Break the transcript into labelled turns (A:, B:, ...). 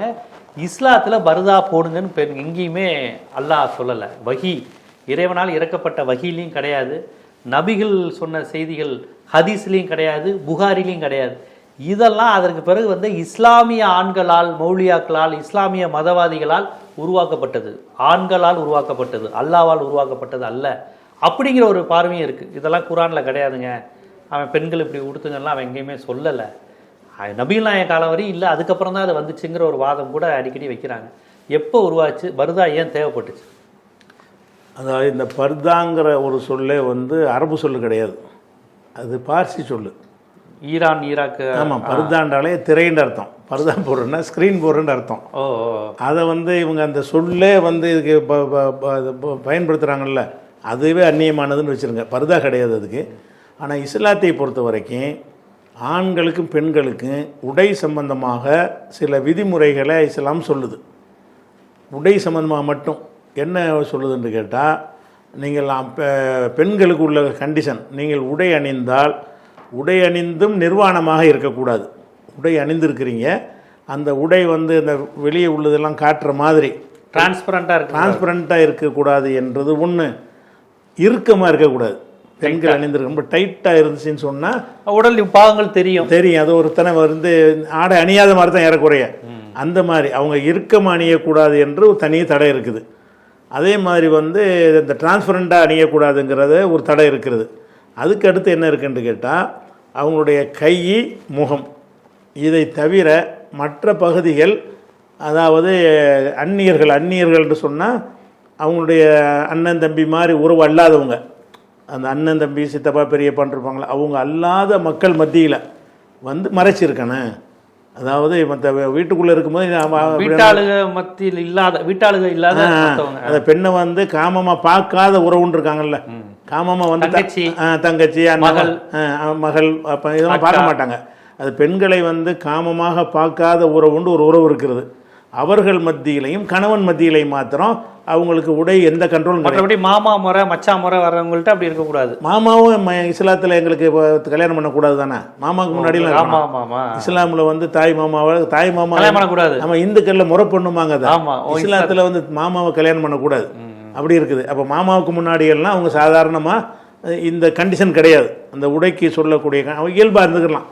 A: சொல்கிறாங்க இஸ்லாத்தில் பர்தா போடுங்கன்னு பெண் எங்கேயுமே அல்லாஹ் சொல்லலை. வஹி இறைவனால் இறக்கப்பட்ட வகிலையும் கிடையாது. நபிகள் சொன்ன செய்திகள் ஹதீஸ்லேயும் கிடையாது புகாரிலையும் கிடையாது. இதெல்லாம் அதற்கு பிறகு வந்து இஸ்லாமிய ஆண்களால் மௌலியாக்களால் இஸ்லாமிய மதவாதிகளால் உருவாக்கப்பட்டது. ஆண்களால் உருவாக்கப்பட்டது அல்லாவால் உருவாக்கப்பட்டது அல்ல. அப்படிங்கிற ஒரு பார்வையும் இருக்குது இதெல்லாம் குரானில் கிடையாதுங்க. அவன் பெண்கள் இப்படி உடுத்துங்கலாம் அவன் எங்கேயுமே சொல்லலை. நபிகள் நாயக காலம் வரையும் இல்லை. அதுக்கப்புறம் தான் அது வந்துச்சுங்கிற ஒரு வாதம் கூட அடிக்கடி வைக்கிறாங்க. எப்போ உருவாச்சு? பர்தா ஏன் தேவைப்பட்டுச்சு?
B: அதாவது இந்த பர்தாங்கிற ஒரு சொல்லே வந்து அரபு சொல்லு கிடையாது. அது பார்சி சொல்லு.
A: ஈரான் ஈராக்கு
B: ஆமாம் பர்தான்றாலே திரைன்ற அர்த்தம். பர்தா போடுறேன்னா ஸ்க்ரீன் போடுறேன்னு அர்த்தம்.
A: ஓ.
B: அதை வந்து இவங்க அந்த சொல்லே வந்து இதுக்கு பயன்படுத்துகிறாங்கல்ல அதுவே அந்நியமானதுன்னு வச்சுருங்க. பர்தா கிடையாது அதுக்கு. ஆனால் இஸ்லாத்தை பொறுத்த வரைக்கும் ஆண்களுக்கும் பெண்களுக்கும் உடை சம்பந்தமாக சில விதிமுறைகளை இஸ்லாம் சொல்லுது. உடை சம்பந்தமாக மட்டும் என்ன சொல்லுதுன்னு கேட்டால் நீங்கள் பெண்களுக்கு உள்ள கண்டிஷன் நீங்கள் உடை அணிந்தால் உடை அணிந்தும் நிர்வாணமாக இருக்கக்கூடாது. உடை அணிந்திருக்கிறீங்க அந்த உடை வந்து இந்த வெளியே உள்ளதெல்லாம் காட்டுற மாதிரி.
A: டிரான்ஸ்பரண்டா இருக்கு
B: டிரான்ஸ்பரண்ட்டாக இருக்கக்கூடாது என்றது ஒன்று இறுக்கமாக இருக்கக்கூடாது. பெண்கள் அணிந்திருக்க ரொம்ப டைட்டாக இருந்துச்சுன்னு சொன்னால்
A: உடல் பாகங்கள் தெரியும்.
B: தெரியும். அது ஒருத்தனை வந்து ஆடை அணியாத மாதிரி தான் ஏறக்குறைய. அந்த மாதிரி அவங்க இறுக்கமாக அணியக்கூடாது என்று ஒரு தனி தடை இருக்குது. அதே மாதிரி வந்து இந்த டிரான்ஸ்பரண்ட்டாக அணியக்கூடாதுங்கிறது ஒரு தடை இருக்கிறது அதுக்கு அடுத்து என்ன இருக்குன்னு கேட்டால் அவங்களுடைய கை முகம். இதை தவிர மற்ற பகுதிகள் அதாவது அந்நியர்கள் அந்நியர்கள்னு சொன்னால் அவங்களுடைய அண்ணன் தம்பி மாதிரி உறவு அல்லாதவங்க. அந்த அண்ணன் தம்பி சித்தப்பா பெரியப்பான்னு இருப்பாங்களே அவங்க அல்லாத மக்கள் மத்தியில் வந்து மறைச்சிருக்கணும் அதாவது மற்ற வீட்டுக்குள்ளே இருக்கும்போது
A: வீட்டாளுக மத்தியில் இல்லாத வீட்டாளுக இல்லாத
B: அந்த பெண்ணை வந்து காமமா பார்க்காத உறவுன்னு இருக்காங்கல்ல. காமமா வந்து
A: தங்கச்சி.
B: தங்கச்சி
A: மகள்.
B: மகள் அப்ப இதெல்லாம் பார்க்க மாட்டாங்க. அது பெண்களை வந்து காமமாக பார்க்காத உறவுண்டு ஒரு உறவு இருக்கிறது. அவர்கள் மத்தியிலையும் கணவன் மத்தியிலையும் மாத்திரம் அவங்களுக்கு உடை எந்த கண்ட்ரோலும் கிடையாது.
A: மற்றபடி மாமா முறை மச்சா முறை வர்றவங்கள்ட்ட அப்படி இருக்கக்கூடாது.
B: மாமாவும் இஸ்லாத்துல எங்களுக்கு கல்யாணம் பண்ணக்கூடாது தானே? மாமாவுக்கு முன்னாடிலாம்
A: ஆமா
B: இருக்கணும்.
A: ஆமா ஆமா.
B: இஸ்லாம்ல வந்து தாய் மாமாவை தாய் மாமா
A: கல்யாணம் பண்ணக்கூடாது.
B: நம்ம இந்துக்கள்ல முறை பண்ணுமாங்க அதை.
A: ஆமா ஓ,
B: இஸ்லாத்துல வந்து மாமாவை கல்யாணம் பண்ணக்கூடாது. அப்படி இருக்குது. அப்போ மாமாவுக்கு முன்னாடி எல்லாம் அவங்க சாதாரணமாக இந்த கண்டிஷன் கிடையாது. அந்த உடைக்கு சொல்லக்கூடிய இயல்பாக இருந்துக்கலாம்.